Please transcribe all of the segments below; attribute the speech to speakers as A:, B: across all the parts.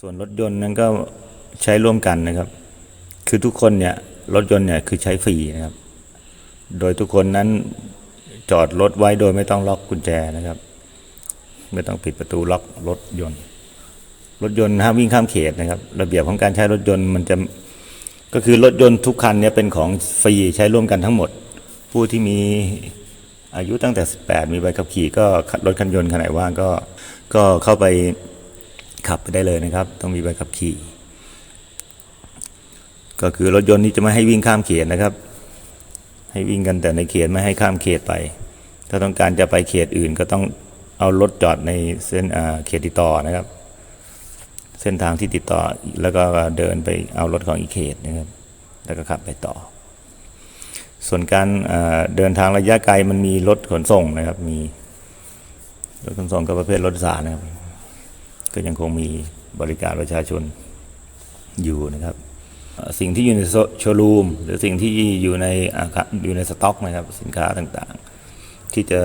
A: ส่วนรถยนต์นั้นก็ใช้ร่วมกันนะครับ คือทุกคนเนี่ยรถยนต์เนี่ยคือใช้ฟรีนะครับ โดยทุกคนนั้นจอดรถไว้โดยไม่ต้องล็อกกุญแจนะครับ ไม่ต้องปิดประตูล็อกรถยนต์ รถยนต์ห้ามวิ่งข้ามเขตนะครับ ระเบียบของการใช้รถยนต์มันจะก็คือรถยนต์ทุกคันเนี่ยเป็นของฟรีใช้ร่วมกันทั้งหมด ผู้ที่มีอายุตั้งแต่ 18 มีใบขับขี่ก็รถคันยนต์ขนาดว่างก็ก็เข้าไป ขับไปได้เลยนะครับ ต้องมีใบขับขี่ ก็คือรถยนต์นี่จะไม่ให้วิ่งข้ามเขตนะครับ ให้วิ่งกันแต่ในเขตไม่ให้ข้ามเขตไป ถ้าต้องการจะไปเขตอื่นก็ต้องเอารถจอดในเส้นอ่าเขตติดต่อนะครับ เส้นทางที่ติดต่อแล้วก็เดินไปเอารถของอีกเขตนะครับ แล้วก็ขับไปต่อ ส่วนการเดินทางระยะไกลมันมีรถขนส่งนะครับ มีรถขนส่งกับประเภทรถสารนะครับ ก็ยังคงมีบริการประชาชนอยู่นะครับ สิ่งที่อยู่ในโชว์รูมหรือสิ่งที่อยู่ในอาคารอยู่ในสต็อกนะครับสินค้าต่างๆ ที่จะ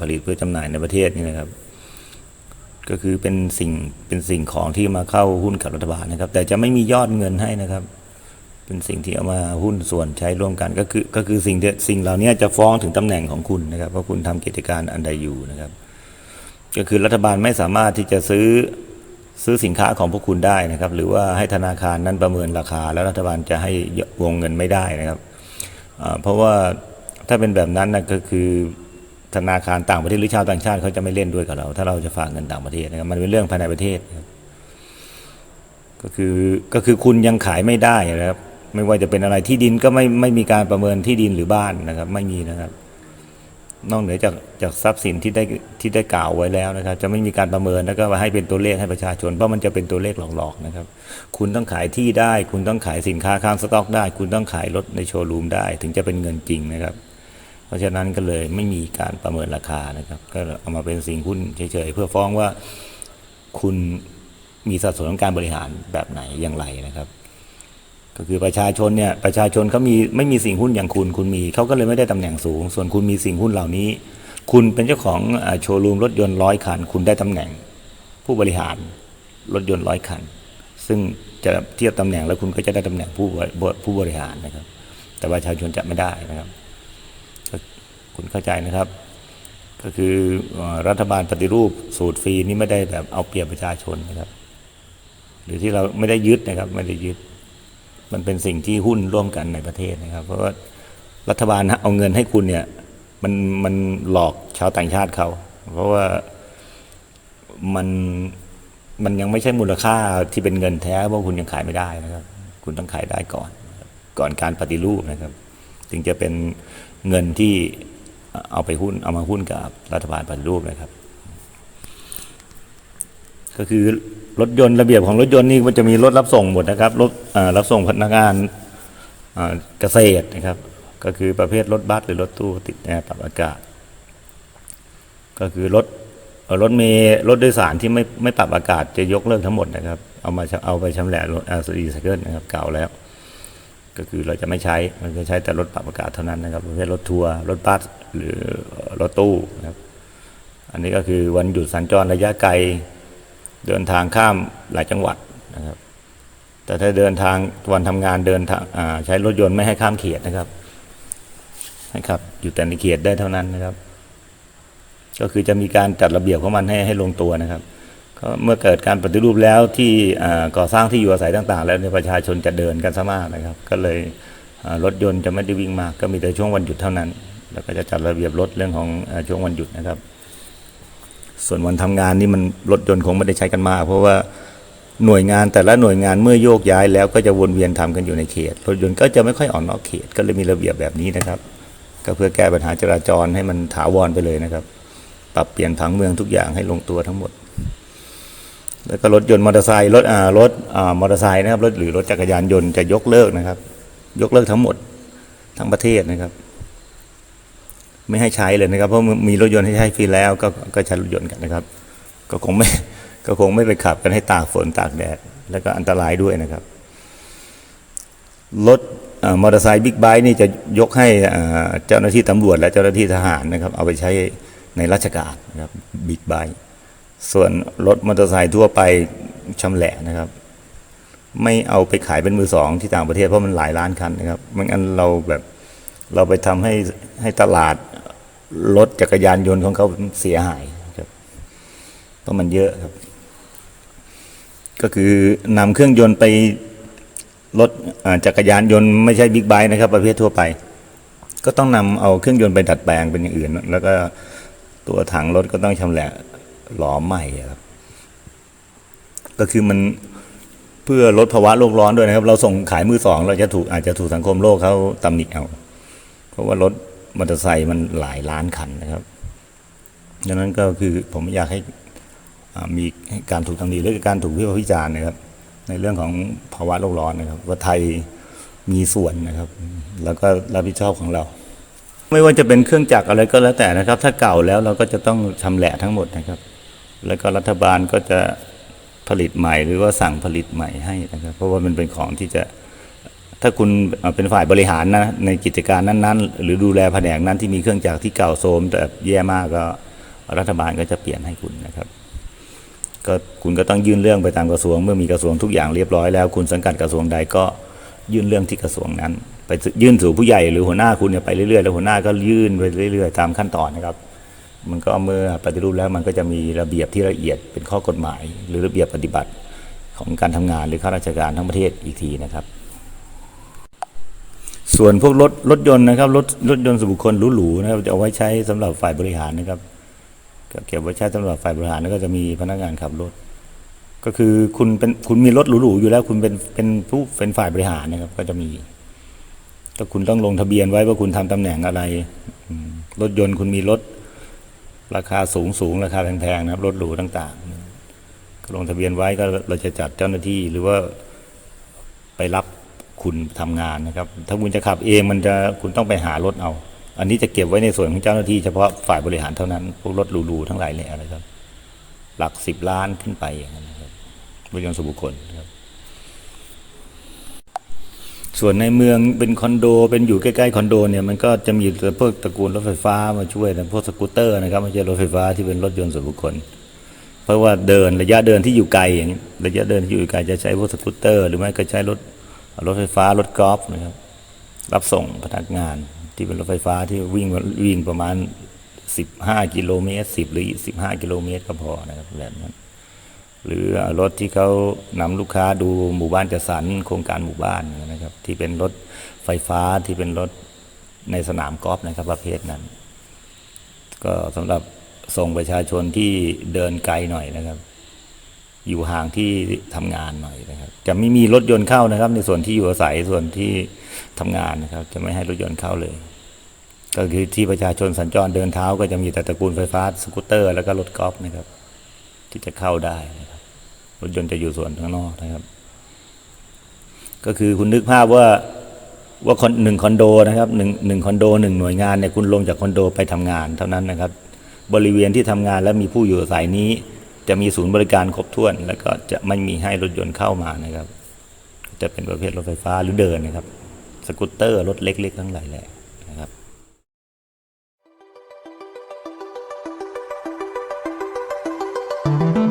A: ผลิตเพื่อจำหน่ายในประเทศนี่นะครับ ก็คือเป็นสิ่งเป็นสิ่งของที่มาเข้าหุ้นกับรัฐบาลนะครับ แต่จะไม่มียอดเงินให้นะครับ เป็นสิ่งที่เอามาหุ้นส่วนใช้ร่วมกันก็คือก็คือสิ่งสิ่งเหล่านี้จะฟ้องถึงตำแหน่งของคุณนะครับว่าคุณทำกิจการอันใดอยู่นะครับ ก็คือรัฐบาลไม่สามารถที่จะซื้อซื้อสินค้าของพวกคุณได้นะครับ หรือว่าให้ธนาคารนั้นประเมินราคา แล้วรัฐบาลจะให้วงเงินไม่ได้นะครับเพราะว่าถ้าเป็นแบบนั้นนะก็คือธนาคารต่างประเทศหรือชาวต่างชาติเขาจะไม่เล่นด้วยกับเรา ถ้าเราจะฝากเงินต่างประเทศนะครับมันเป็นเรื่องภายในประเทศก็คือก็คือคุณยังขายไม่ได้นะครับ ไม่ว่าจะเป็นอะไรที่ดินก็ไม่ไม่มีการประเมินที่ดินหรือบ้านนะครับ ไม่มีนะครับ นอกเหนือจากจากทรัพย์สินที่ได้ที่ได้กล่าวไว้แล้วนะครับ จะไม่มีการประเมินแล้วก็ให้เป็นตัวเลขให้ประชาชนเพราะมันจะเป็นตัวเลขหลอกๆนะครับ คุณต้องขายที่ได้ คุณต้องขายสินค้าค้างสต็อกได้ คุณต้องขายรถในโชว์รูมได้ ถึงจะเป็นเงินจริงนะครับ เพราะฉะนั้นก็เลยไม่มีการประเมินราคานะครับ ก็เอามาเป็นสิ่งหุ้นเฉยๆเพื่อฟ้องว่าคุณมีสัดส่วนของการบริหารแบบไหนอย่างไรนะครับ ก็คือประชาชนเนี่ยประชาชนเขามีไม่มีสิ่งหุ้นอย่างคุณคุณมีเขาก็เลยไม่ได้ตำแหน่งสูง ส่วนคุณมีสิ่งหุ้นเหล่านี้ คุณเป็นเจ้าของอโชว์รูมรถยนต์ร้อยคัน คุณได้ตำแหน่ง ผู้บริหารรถยนต์ร้อยคัน ซึ่งจะเทียบตำแหน่งแล้วคุณก็จะได้ตำแหน่งผู้บริผู้บริหารนะครับ แต่ประชาชนจะไม่ได้นะครับคุณเข้าใจนะครับ ก็คือเอ่อรัฐบาลปฏิรูปสูตรฟรีนี่ไม่ได้แบบเอาเปรียบประชาชนนะครับ หรือที่เราไม่ได้ยึดนะครับไม่ได้ยึด มันเป็นสิ่งที่หุ้นร่วมกันในประเทศนะครับ เพราะว่ารัฐบาลเอาเงินให้คุณเนี่ยมันมันหลอกชาวต่างชาติเขา เพราะว่ามันมันยังไม่ใช่มูลค่าที่เป็นเงินแท้เพราะคุณยังขายไม่ได้นะครับ คุณต้องขายได้ก่อน ก่อนการปฏิรูปนะครับถึงจะเป็นเงินที่เอาไปหุ้นเอามาหุ้นกับรัฐบาลปฏิรูปนะครับ ก็คือ รถยนต์ระเบียบของรถยนต์นี่มันจะมีรถรับส่งหมดนะครับรถรับส่งพนักงานเกษตรนะครับ ก็คือประเภทรถบัสหรือรถตู้ติดแอร์ปรับอากาศ ก็คือรถรถเมล์รถโดยสารที่ไม่ไม่ปรับอากาศจะยกเลิกทั้งหมดนะครับ เอามาเอาไปชำแหละรถอารีไซเคิลนะครับเก่าแล้ว ก็คือเราจะไม่ใช้มันจะใช้แต่รถปรับอากาศเท่านั้นนะครับประเภทรถทัวร์รถบัสหรือรถตู้นะครับ อันนี้ก็คือวันหยุดสัญจรระยะไกล เดินทางข้ามหลายจังหวัดนะครับ แต่ถ้าเดินทางวันทำงานเดินทางใช้รถยนต์ไม่ให้ข้ามเขตนะครับให้ครับ อยู่แต่ในเขตได้เท่านั้นนะครับ ก็คือจะมีการจัดระเบียบของมันให้ให้ลงตัวนะครับก็เมื่อเกิดการปฏิรูปแล้วที่ก่อสร้างที่อยู่อาศัยต่าง ๆ แล้วเนี่ยประชาชนจะเดินกันซะมากนะครับ ก็เลยรถยนต์จะไม่ได้วิ่งมากก็มีแต่ช่วงวันหยุดเท่านั้น แล้วก็จะจัดระเบียบรถเรื่องของช่วงวันหยุดนะครับ ส่วนวันทำงานนี่มันรถยนต์คงไม่ได้ใช้กันมาก เพราะว่าหน่วยงานแต่ละหน่วยงานเมื่อโยกย้ายแล้วก็จะวนเวียนทำกันอยู่ในเขต รถยนต์ก็จะไม่ค่อยออกนอกเขต ก็เลยมีระเบียบแบบนี้นะครับ ก็เพื่อแก้ปัญหาจราจรให้มันถาวรไปเลยนะครับ ปรับเปลี่ยนผังเมืองทุกอย่างให้ลงตัวทั้งหมด แล้วก็รถยนต์มอเตอร์ไซค์รถอ่ารถอ่ามอเตอร์ไซค์นะครับรถหรือรถจักรยานยนต์จะยกเลิกนะครับ ยกเลิกทั้งหมดทั้งประเทศนะครับ ไม่ให้ใช้เลยนะครับ เพราะมีรถยนต์ให้ใช้ฟรีแล้วก็ก็ใช้รถยนต์กันนะครับ ก็คงไม่ก็คงไม่ไปขับกันให้ตากฝนตากแดด แล้วก็อันตรายด้วยนะครับรถมอเตอร์ไซค์บิ๊กไบค์นี่จะยกให้เอ่อเจ้าหน้าที่ตำรวจและเจ้าหน้าที่ทหารนะครับ เอาไปใช้ในราชการนะครับบิ๊กไบค์ส่วนรถมอเตอร์ไซค์ทั่วไปชำแหละนะครับ ไม่เอาไปขายเป็นมือสองที่ต่างประเทศเพราะมันหลายล้านคันนะครับไม่งั้นเราแบบ เราไปทำให้ให้ตลาดรถจักรยานยนต์ของเขาเสียหายครับเพราะมันเยอะครับ ก็คือนำเครื่องยนต์ไปรถจักรยานยนต์ไม่ใช่บิ๊กไบค์นะครับ ประเภททั่วไป ก็ต้องนำเอาเครื่องยนต์ไปดัดแปลงเป็นอย่างอื่น แล้วก็ตัวถังรถก็ต้องชำแหละหลอมใหม่ครับ ก็คือมันเพื่อลดภาวะโลกร้อนด้วยนะครับ เราส่งขายมือสอง เราจะถูกอาจจะถูกสังคมโลกเขาตำหนิเอา เพราะว่ารถมอเตอร์ไซค์มันหลายล้านคันนะครับดังนั้นก็คือผมอยากให้มีการถูกตำหนิหรือการถูกวิพากษ์วิจารณ์นะครับ ในเรื่องของภาวะโลกร้อนนะครับ ว่าไทยมีส่วนนะครับ แล้วก็รับผิดชอบของเรา ไม่ว่าจะเป็นเครื่องจักรอะไรก็แล้วแต่นะครับ ถ้าเก่าแล้วเราก็จะต้องชำแหละทั้งหมดนะครับ แล้วก็รัฐบาลก็จะผลิตใหม่ หรือว่าสั่งผลิตใหม่ให้นะครับ เพราะว่ามันเป็นของที่จะ ถ้าคุณเป็นฝ่ายบริหารนะในกิจการนั้นๆ หรือดูแลแผนกนั้นที่มีเครื่องจักรที่เก่าโทรมแต่แย่มากก็รัฐบาลก็จะเปลี่ยนให้คุณนะครับก็คุณก็ต้องยื่นเรื่องไปตามกระทรวง เมื่อมีกระทรวงทุกอย่างเรียบร้อยแล้ว คุณสังกัดกระทรวงใดก็ยื่นเรื่องที่กระทรวงนั้น ไปยื่นสู่ผู้ใหญ่หรือหัวหน้าคุณเนี่ยไปเรื่อยๆแล้วหัวหน้าก็ยื่นไปเรื่อยๆตามขั้นตอนนะครับ มันก็เมื่อปฏิรูปแล้วมันก็จะมีระเบียบที่ละเอียดเป็นข้อกฎหมาย หรือระเบียบปฏิบัติของการทำงานหรือข้าราชการทั้งประเทศอีกทีนะครับ ส่วนพวกรถรถยนต์นะครับรถรถยนต์ส่วนบุคคลหรูๆนะครับจะเอาไว้ใช้สำหรับฝ่ายบริหารนะครับก็เก็บไว้ใช้สำหรับฝ่ายบริหารแล้วก็จะมีพนักงานขับรถ ก็คือคุณเป็นคุณมีรถหรูๆอยู่แล้วคุณเป็นเป็นผู้เป็นฝ่ายบริหารนะครับ ก็จะมีก็คุณต้องลงทะเบียนไว้ว่าคุณทำตำแหน่งอะไรรถยนต์คุณมีรถราคาสูงสูงราคาแพงๆนะครับรถหรูต่างๆก็ลงทะเบียนไว้ก็เราจะจัดเจ้าหน้าที่หรือว่าไปรับ คุณทำงานนะครับ ถ้าคุณจะขับเองมันจะคุณต้องไปหารถเอา อันนี้จะเก็บไว้ในส่วนของเจ้าหน้าที่เฉพาะฝ่ายบริหารเท่านั้น พวกรถหรูๆทั้งหลายแหล่นะครับ หลักสิบล้านขึ้นไปอย่างนั้นนะครับรถยนต์ส่วนบุคคลครับส่วนในเมืองเป็นคอนโดเป็นอยู่ใกล้ๆคอนโดเนี่ยมันก็จะมีพวกตระกูลรถไฟฟ้ามาช่วยนะพวกสกูตเตอร์นะครับไม่ใช่รถไฟฟ้าที่เป็นรถยนต์ส่วนบุคคล เพราะว่าเดินระยะเดินที่อยู่ไกลอย่างนี้ระยะเดินที่อยู่ไกลจะใช้พวกสกูตเตอร์ หรือไม่ก็ใช้รถ รถไฟฟ้ารถกอล์ฟนะครับ รับส่งพนักงานที่เป็นรถไฟฟ้าที่วิ่งวิ่งประมาณ 15 กิโลเมตร 10 หรือ 15 กิโลเมตรก็พอนะครับแบบนั้นหรือรถที่เขานำลูกค้าดูหมู่บ้านจัดสรรโครงการหมู่บ้านนะครับ ที่เป็นรถไฟฟ้าที่เป็นรถในสนามกอล์ฟนะครับประเภทนั้น ก็สำหรับส่งประชาชนที่เดินไกลหน่อยนะครับ อยู่ห่างที่ทำงานหน่อยนะครับ จะไม่มีรถยนต์เข้านะครับ ในส่วนที่อยู่อาศัยส่วนที่ทำงานนะครับ จะไม่ให้รถยนต์เข้าเลย ก็คือที่ประชาชนสัญจรเดินเท้า ก็จะมีแต่ตระกูลไฟฟ้าสกูตเตอร์ แล้วก็รถกอล์ฟนะครับ ที่จะเข้าได้นะครับรถยนต์จะอยู่ส่วนข้างนอกนะครับ ก็คือคุณนึกภาพว่าว่าคนหนึ่งคอนโดนะครับหนึ่งหนึ่งคอนโดหนึ่งหน่วยงานเนี่ยคุณลงจากคอนโดไปทำงาน เท่านั้นนะครับ บริเวณที่ทำงานและมีผู้อยู่อาศัยนี้ จะมีศูนย์บริการครบถ้วน แล้วก็จะไม่มีให้รถยนต์เข้ามานะครับ จะเป็นประเภทรถไฟฟ้าหรือเดินนะครับ สกูตเตอร์รถเล็กๆทั้งหลายแหละนะครับ
B: Thank